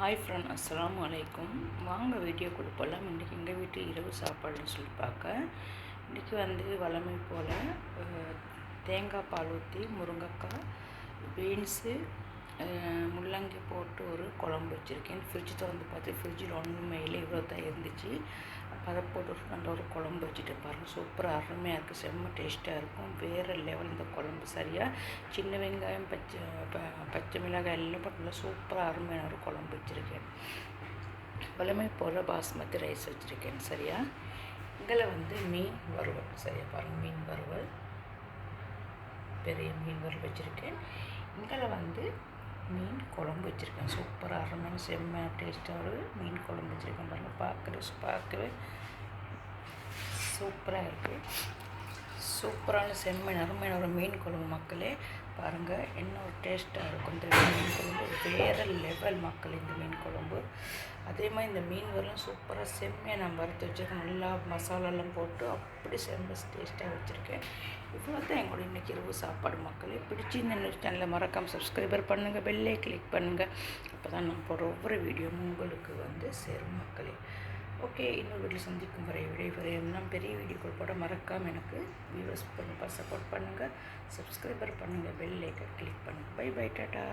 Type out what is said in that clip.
Hi friend அஸ்லாம் அலைக்கும் வாங்க வீடியோ கொடுப்போலாம் இன்றைக்கி எங்கள் வீட்டு இரவு சாப்பாடுன்னு சொல்லி பார்க்க. இன்றைக்கி வந்து வளமை போல் தேங்காய் பால் ஊற்றி முருங்கைக்காய் பீன்ஸு முள்ளங்கி போட்டு ஒரு குழம்பு வச்சுருக்கேன். ஃப்ரிட்ஜ் திறந்து பார்த்து ஃப்ரிட்ஜில் ஒன்றுமே இல்லை. இவ்வளோ தான் இருந்துச்சு. அதை போட்டு நல்ல ஒரு குழம்பு வச்சுட்டு பாருங்கள் சூப்பராக அருமையாக இருக்குது செம்ம டேஸ்ட்டாக இருக்கும். வேறு லெவல் இந்த குழம்பு. சரியாக சின்ன வெங்காயம் பச்சை ப- பச்சை மிளகாய் எல்லாம் போட்டு நல்லா சூப்பராக அருமையான ஒரு குழம்பு வச்சுருக்கேன். வளமை போல் பாஸ்மதி ரைஸ் வச்சுருக்கேன். சரியா? இதில் வந்து மீன் வறுவல். சரியா? பாருங்கள் மீன் வறுவல். பெரிய மீன் வறுவல் வச்சுருக்கேன். இதில் வந்து குழம்பு வச்சுருக்கேன். சூப்பராக அருமையான செம்மையாக டேஸ்ட்டாக ஒரு மீன் குழம்பு வச்சுருக்கேன் பாருங்கள் பார்க்குறது பார்க்கவே சூப்பராக இருக்குது சூப்பரான செம்மீன் அருமையான ஒரு மீன் குழம்பு மக்களே. பாருங்கள் என்ன ஒரு டேஸ்ட்டாக இருக்கும் இந்த மீன் குழம்பு. வேறு லெவல் மக்கள் இந்த மீன் குழம்பு. அதே மாதிரி இந்த மீன் வரலாம் சூப்பராக செம்மையாக நான் வறுத்து வச்சுருக்கேன். நல்லா மசாலாலாம் போட்டு அப்படி செம்ம டேஸ்ட்டாக வச்சுருக்கேன். இவ்வளோ தான் எங்களோட இன்றைக்கி இரவு சாப்பாடு மக்களே. பிடிச்சி இந்த நியூஸ் சேனலில் மறக்காமல் சப்ஸ்கிரைபர் பண்ணுங்கள் பெல்லே கிளிக் பண்ணுங்கள் அப்போ தான் நான் போடுற ஒவ்வொரு வீடியோவும் உங்களுக்கு வந்து சேரும் மக்களே. ஓகே இன்னொரு வீட்டில் சந்திக்கும் வரை விடைபெற இன்னும் பெரிய வீடியோக்கள் போட மறக்காமல் எனக்கு வியூவர்ஸ் பண்ணுங்கள் சப்போர்ட் பண்ணுங்கள் சப்ஸ்கிரைபர் பண்ணுங்கள் பெல் ஐக்கன் கிளிக் பண்ணுங்கள் பை பை டாட்டா